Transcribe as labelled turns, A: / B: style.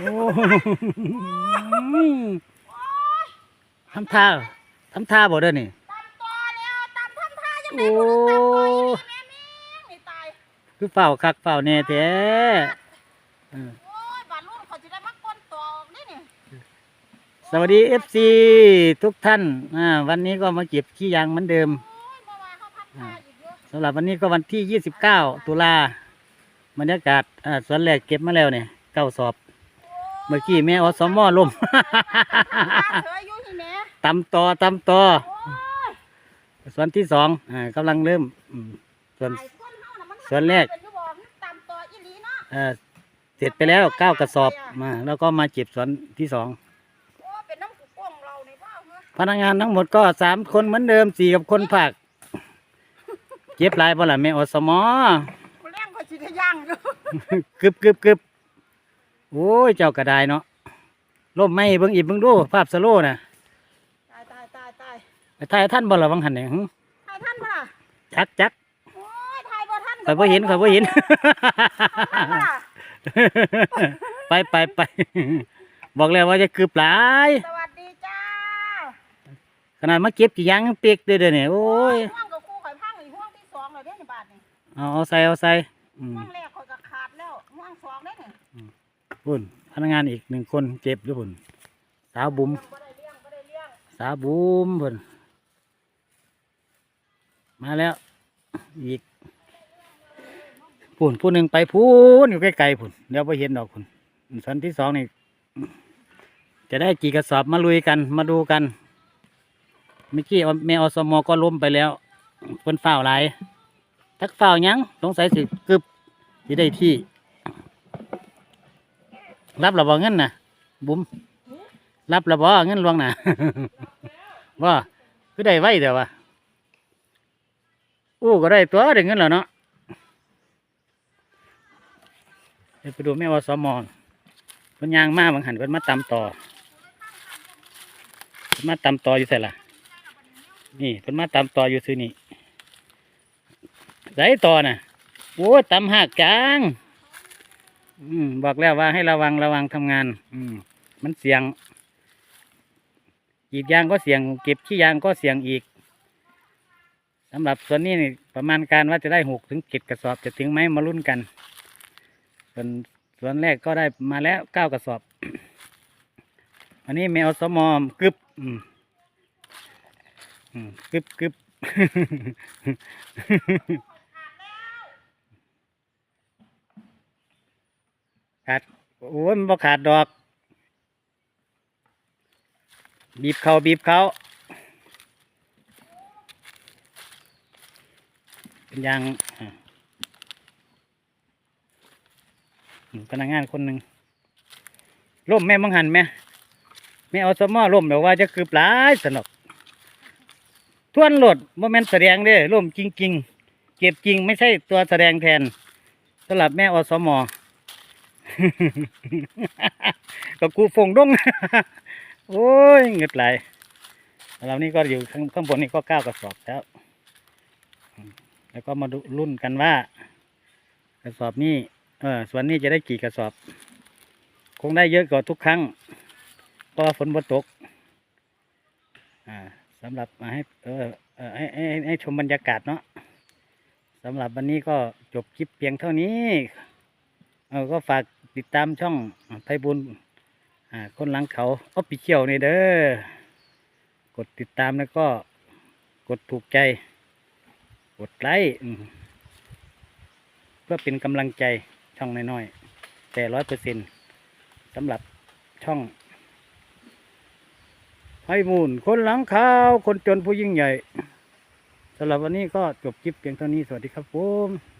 A: โอ้ทำท่าทำท่าบ่เด้อนี่
B: ตามต่อแล้วตามทำท่ายังไง
A: โอ้
B: บ่รู้ตามต่ออีแม่มิ่งนี่ตาย
A: คือเฝ้าคักเฝ้าแน่แท้เออ
B: โอ้ยบาดลูกเขาจะได้มาก้นต่อนี่นี่
A: สวัสดี FC ทุกท่านอ่าวันนี้ก็มาเก็บขี้ยางเหมือนเดิม
B: โอ้ยเมื่อวานเขาพัดท่าอีกเยอะ
A: สำหรับวันนี้ก็วันที่ 29 ตุลาบรรยากาศอ่าสวนแรกเก็บมาแล้วเนี่ยเก้าสอบ เมื่อกี้แม่อสมอลม
B: ท่าเธออยู่ที่แม่
A: ตำต่อตำต่อ
B: โอ้ย
A: สวนที่สองอ่ากำลังเริ่มอืมส่วน
B: ตายคนเฮาน่ะมัน
A: ส่วนแรก
B: เป็นอยู่บ่ตามต่ออีหลีเนาะ
A: เอ่อเสร็จไปแล้วเก้ากระสอบมาแล้วก็มาเก็บสวนที่สอง
B: โอ้เป็นน้ำกุกงเรานี่บ่เหรอ
A: พนักงานทั้งหมดก็สามคนเหมือนเดิมสี่กับคนภาคเก็บหลายบ่ล่ะแม่อสมอ
B: คนแรงเขาสิได้ย่างอยู่
A: กึบกึบกึบ โอ้ย เจ้ากระไดเนาะล่มไม่เบิ่งอีกเบิ่งดูภาพสโลว์น่ะ
B: ตายตายตายตาย
A: ไปถ่ายท่านบ่ล่ะวังหันเนี่ยหึ
B: ถ่ายท่านบ่ล่ะ
A: จักจัก
B: โอ้ยถ่ายบ่ท่าน
A: ข่อยบ่เห็นข่อยบ่เห็น
B: ท่านบ่ล่ะ
A: ไปไปไปบอกแล้วว่าจะกึบหลาย
B: สวัสดีจ้า
A: ขนาดมาเก็บกี่ยังเปียกเด้อเด้อเนี่ยโอ้ย
B: ห่วงกับคู่ข่อยพังอีกห่วงที่สองแล้วเด้ในบาทนี่
A: เอาเอาใส่เอาใส่อืม
B: ห่วงแรกข่อยก็ขาดแล้วห่วงสองเด้นี่
A: พุ่นพนักงานอีกหนึ่งคนเจ็บด้วยพุ่นสาวบุ๋มสาวบุ๋มพุ่นมาแล้ว อีกพุ่นผู้หนึ่งไปพูนอยู่ใกล้ๆพุ่นเดี๋ยวไปเห็นดอกพุ่นส่วนที่สองนี่จะได้กี่กระสอบมาลุยกันมาดูกันเมื่อกี้แม่อสมก็ล้มไปแล้วคนฝ้าวหลทักฝ้ายังสงสัยสิกึบที่ได้ที่ รับระบอเงินนะบุ๋มรับระบอเงินลวงนะว่าคือได้ไว้เดี๋ยววะอู้ก็ได้ตัวได้เงินแล้วเนาะเดี๋ยวไปดูแม่ว่าสมอนเพิ่นยางมาบางหันเพิ่นมาตำต่อเพิ่นมาตำต่ออยู่ใส่ละนี่เพิ่นมาตำต่ออยู่ซื้อนี่ไรต่อน่ะโอ้ตำหักกลาง อืมบอกแล้วว่าให้ระวังระวังทำงาน อืม มันเสี่ยงกีดยางก็เสี่ยง เก็บขี้ยางก็เสี่ยงอีกสำหรับส่วนนี้นี่ประมาณการว่าจะได้หกถึงเจ็ดกระสอบจะถึงไหมมาลุ้นกัน ส่วนส่วนแรกก็ได้มาแล้วเก้ากระสอบ อันนี้แมวสมอมกึบอืมกึบกึบ ขาดโอ้ยมันบ่ขาดดอก บีบเขาบีบเขาเป็นยางอะอืมพนักงานคนหนึ่งล่มแม่มังหันแม่แม่เอาสมอล่มแบบว่าจะคือปลายสนุกทวนโหลดโมเมนต์แสดงเด้อล่มจริง ๆ เก็บจริงไม่ใช่ตัวแสดงแทนสำหรับแม่อสมอ กับกูฟงดงโอ้ยเงืดไหลายเรานี่ก็อยู่ข้างข้างบนนี่ก็เก้ากระสอบแล้ว แล้วก็มาดูรุ่นกันว่า กระสอบนี้เออส่วนนี้จะได้กี่กระสอบ คงได้เยอะกว่าทุกครั้งเพราะฝนบ่ตก อ่าสำหรับมาให้เออให้ให้ให้ให้ชมบรรยากาศเนาะสำหรับวันนี้ก็จบคลิปเพียงเท่านี้ เออก็ฝาก ติดตามช่องไพบุญคนหลังเขาออฟฟิเชียลนี่เด้อกดติดตามแล้วก็กดถูกใจ กดไลค์เพื่อเป็นกำลังใจช่องน้อยๆ แต่ร้อยเปอร์เซ็นต์สำหรับช่องไพบุญคนหลังขาว คนจนผู้ยิ่งใหญ่สำหรับวันนี้ก็จบคลิปเพียงเท่านี้สวัสดีครับผม